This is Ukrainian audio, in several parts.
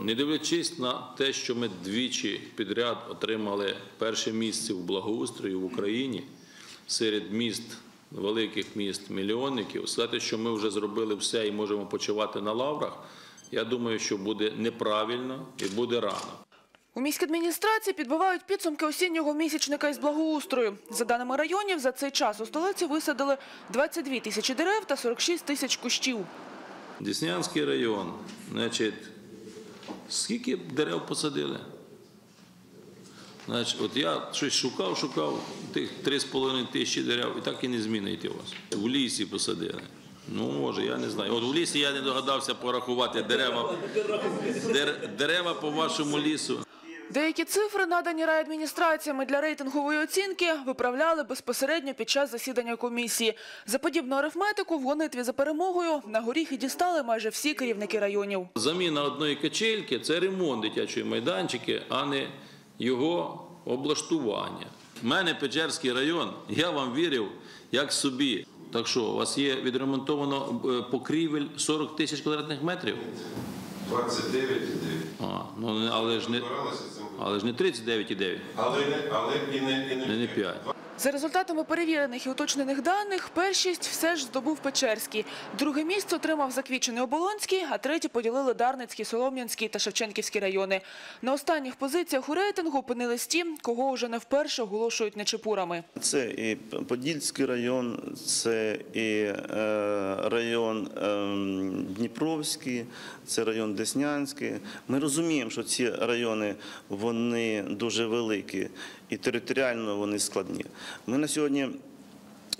Не дивлячись на те, що ми двічі підряд отримали перше місце в благоустрої в Україні серед міст, великих міст, мільйонників, сказати, що ми вже зробили все і можемо почувати на лаврах, я думаю, що буде неправильно і буде рано. У міській адміністрації підбивають підсумки осіннього місячника із благоустрою. За даними районів, за цей час у столиці висадили 22 тисячі дерев та 46 тисяч кущів. Деснянський район, значить, скільки дерев посадили? Значить, от я щось шукав, шукав тих 3,5 тисячі дерев, і так і не змінить у вас. В лісі посадили. Ну, може, я не знаю. От в лісі я не догадався порахувати дерева, дер- дерева по вашому лісу. Деякі цифри, надані райадміністраціями для рейтингової оцінки, виправляли безпосередньо під час засідання комісії. За подібну арифметику в гонитві за перемогою на горіхи дістали майже всі керівники районів. Заміна одної качельки це ремонт дитячої майданчики, а не його облаштування. У мене Печерський район, я вам вірив як собі. Так що, у вас є відремонтовано е, покрівель 40 тисяч квадратних метрів? 29,9. А, ну, але ж не, але ж не 39,9, Але але і не, і не, не, не 5. За результатами перевірених і уточнених даних, першість все ж здобув Печерський. Друге місце отримав заквічений Оболонський, а третє поділили Дарницький, Солом'янський та Шевченківський райони. На останніх позиціях у рейтингу опинились ті, кого вже не вперше оголошують нечепурами. Це і Подільський район, це і е, район е, Дніпровський, це район Деснянський. Ми розуміємо, що ці райони вони дуже великі і територіально вони складні. Ми на сьогодні.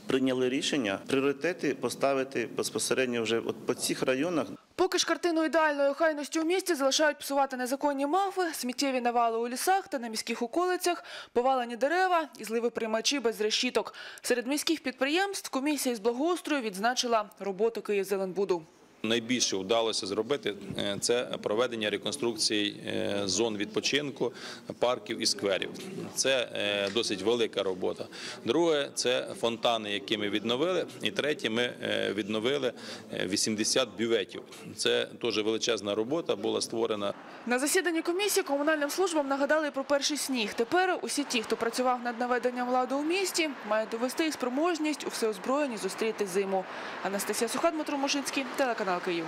Прийняли рішення пріоритети поставити безпосередньо вже от по цих районах, Поки ж картину ідеальної охайності у місті залишають псувати незаконні мафи, сміттєві навали у лісах та на міських околицях, повалені дерева і зливи приймачі без решіток. Серед міських підприємств комісія з благоустрою відзначила роботу Київзеленбуду. Найбільше вдалося зробити е, це проведення реконструкції е, зон відпочинку, парків і скверів. Це е, досить велика робота. Друге це фонтани, які ми відновили. І третє, ми відновили е, 80 бюветів. Це теж величезна робота була створена. На засіданні комісії комунальним службам нагадали про перший сніг. Тепер усі ті, хто працював над наведенням ладу у місті, мають довести їх спроможність у всеозброєнні зустріти зиму. Анастасія Суха, Дмитро Мошинський, телеканал 好可以用。